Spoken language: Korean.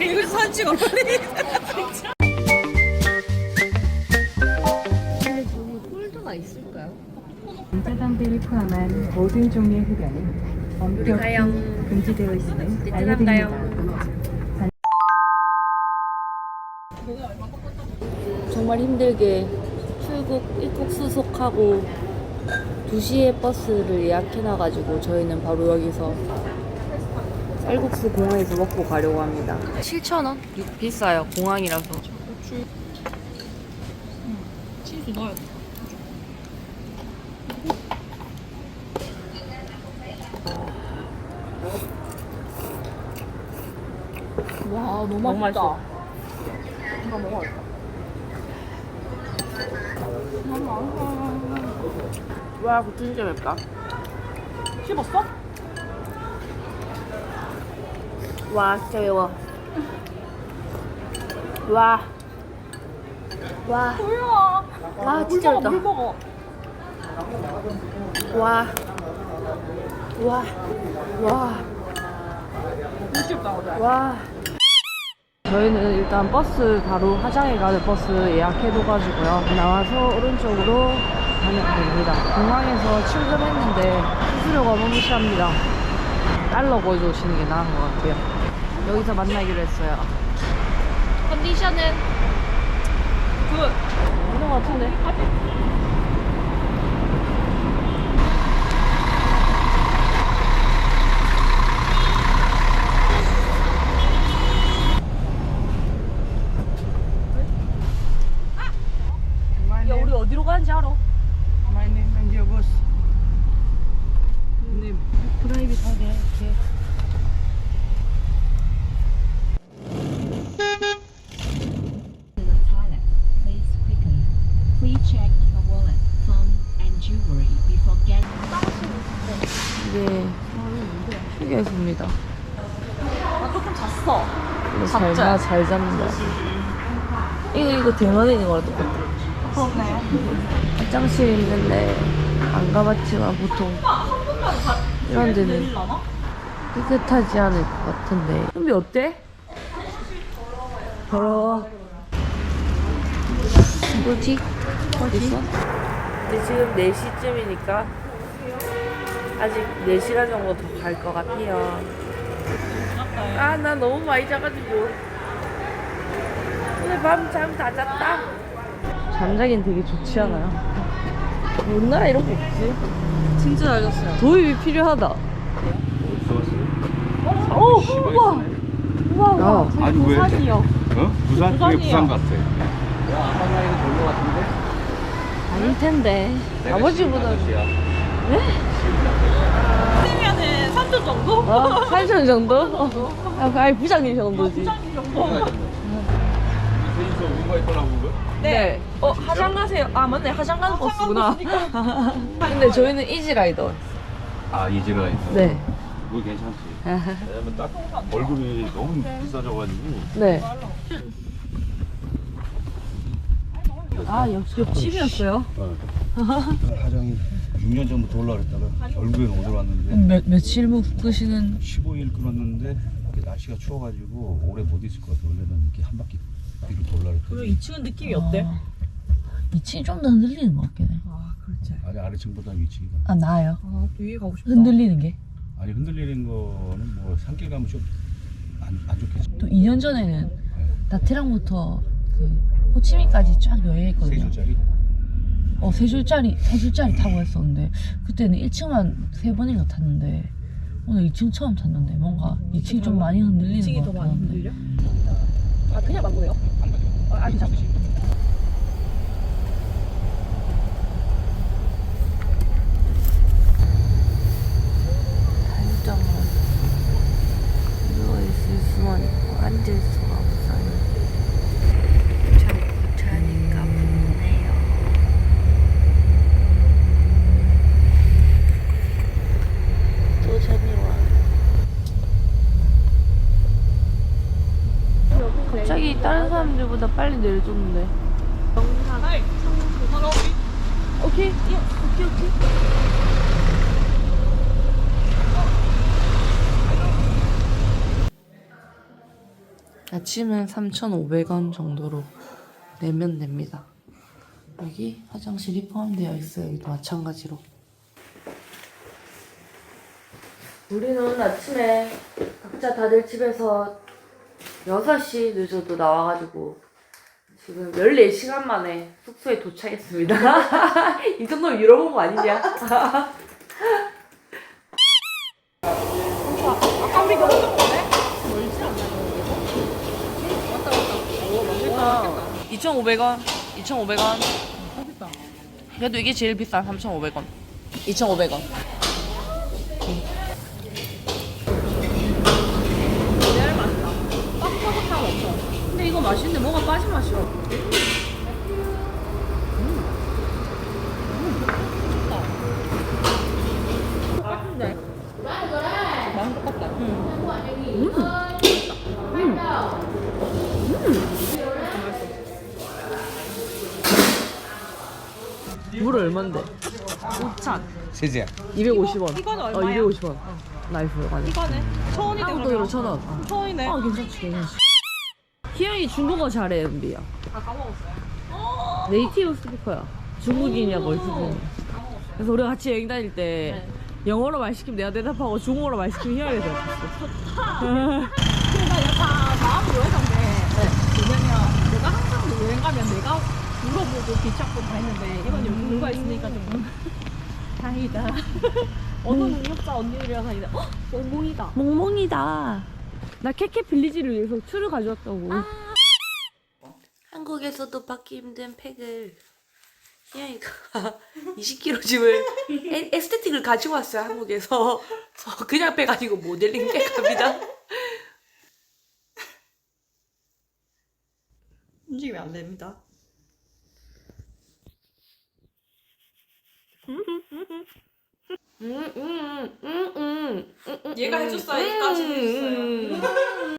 이거 사진 찍어 빨리. 폴더가 있을까요? 전자 담배를 포함한 모든 종류의 흡연은 엄격히. 금지되어 있음을 베트남. 알려드립니다. 정말 힘들게 출국 입국 수속하고 2시에 버스를 예약해놔가지고 저희는 바로 여기서 쌀국수 공항에서 먹고 가려고 합니다. 7,000원? 비싸요. 공항이라서. 치즈 넣어야 돼. 와 너무, 너무 맛있다. 맛있어. 이거 먹어야겠다. 와, 그 진짜 맵다. 씹었어? 와, 진짜 매워. 와. 와, 뭐야? 와, 진짜 물 먹어, 맵다. 물 먹어. 와. 와. 와. 물 씹다 어제. 와. 저희는 일단 버스 바로 화장에 가는 버스 예약해둬가지고요. 나와서 오른쪽으로 가면 됩니다. 공항에서 출근했는데 수수료가 너무 시합니다. 달러 거둬오시는 게 나은 것 같아요. 여기서 만나기로 했어요. 컨디션은 그 있는 것 같은데? 야 우리 어디로 가는지 알아? My name and your boss. 프라이빗하게 이렇게 the toilet, please quickly. Please check your wallet, phone, and jewelry before getting. 이게 휴게소입니다. 나 이거 잘, 잡자. 나잘 잡는다. 이거, 이거 대만에 있는 거랑 똑같아. 그렇네. 화장실 있는데 안 가봤지만 보통 이런 데는? 깨끗하지 않을 것 같은데. 현비 어때? 더러워. 뭐지? 어딨어? 근데 지금 4시쯤이니까 아직 4시간 정도 더 갈 것 같아요. 아, 나 너무 많이 자가지고. 오늘 밤 잠 다 잤다. 잠자긴 되게 좋지 않아요? 우리나라 이런 거 없지? 진짜 잘 잤어요. 도입이 필요하다. 오, 우와, 우와, 우와. 아니 왜? 부산이요. 어? 부산? 그게 부산이요. 부산 같아. 아닐 텐데. 아버지보다. 뛰 면은 3주 정도? 어? 8천 정도? 어. 아, 아니, 부장님 정도지. 부장님 정도. 세인서 뭔가 있더라고 그거? 네. 어 하장 가세요. 아 맞네 하장 가는 버스구나. 근데 저희는 이지라이더. 아 이제가 네. 그거 괜찮지. 왜냐면 딱 월급이 너무 비싸져가지고 네. 아, 옆, 옆집이었어요? 사장이 6년 전부터 올라 그랬다가 결국엔 오늘 왔는데 몇, 며칠 묵으시는 15일 끊었는데 이게 날씨가 추워가지고 오래 못 있을 것 같아. 원래는 이렇게 한 바퀴 뒤로 돌라 그랬더니 2층은 느낌이 어때? 2층이 좀 더 흔들리는 것 같긴 해. 아 그렇지. 아래 아래층보다 위층이 아, 나아요. 아 위에 가고 싶다. 흔들리는 게. 아니 흔들리는 거는 뭐 산길 가면 좀안 안 좋겠지. 또 2년 전에는 나트랑부터 그 호치민까지 쫙 세 여행했거든요. 줄짜리. 어, 세 줄짜리, 세 줄짜리 타고 했었는데, 그때는 1층만 세 번이나 탔는데, 오늘 2층 처음 탔는데, 뭔가 2층이 좀 많이 흔들리는 2층이 것 더 많이 한데. 흔들려? 아 그냥 망고요? 안 가죠. 아, 아니 잠 살짝만 누워있을 수만 있고, 앉을 수가 없어요. 자꾸 자니까 붓네요. 또 잠이 와. 갑자기 다른 사람들보다 빨리 내려줬는데. 하나 오케이. 오케이, 오케이. 아침은 3,500원 정도로 내면 됩니다. 여기 화장실이 포함되어 있어요. 여기도 마찬가지로. 우리는 아침에 각자 다들 집에서 6시 늦어도 나와가지고 지금 14시간 만에 숙소에 도착했습니다. 이 정도면 잃어본 거 아니냐? 아까 우리 너무 먹었네? 멀지 않나요? 왔다 왔다. 오, 맛있다. 2,500원, 2,500원. 맛있다. 그래도 이게 제일 비싼 3,500원. 2,500원. 제일 맛있다. 바삭바삭함 없어. 근데 이거 맛있는데 뭐가 빠진 맛이야. 맛은 똑같다. 물 얼만데? 5천. 세제 250원. 이건 어, 얼마야? 250원. 나이스. 아니. 이거네. 천 원인데 한국 돈으로 천 원. 천 원이네. 아, 괜찮지, 괜찮지. 희영이 중국어 잘해, 은비야. 아, 까먹었어요. 네이티브 스피커야. 중국인이야, 멀티분. 그래서 우리가 같이 여행 다닐 때 영어로 말 시키면 내가 대답하고 중국어로 말 시키면 희영이가 대답했어. 그러니까 약간 마음 여행한데 왜냐면 내가 항상 여행 가면 내가 물어보고 기차고 다 했는데 이건 여기 누가 있으니까 조금 다행이다 어느 능력자 언니들이랑 다니다 어? 멍멍이다 몽몽이다. 나 캐캐 빌리지를 위해서 추를 가져왔다고. 한국에서도 받기 힘든 팩을. 희영이가 20kg 짐을 에, 에스테틱을 가지고 왔어요 한국에서. 그래서 그냥 팩 아니고 모델링 팩 합니다. 움직이면 안 됩니다 음 음 음 음 음 얘가 해줬어요. 얘까지 해줬어요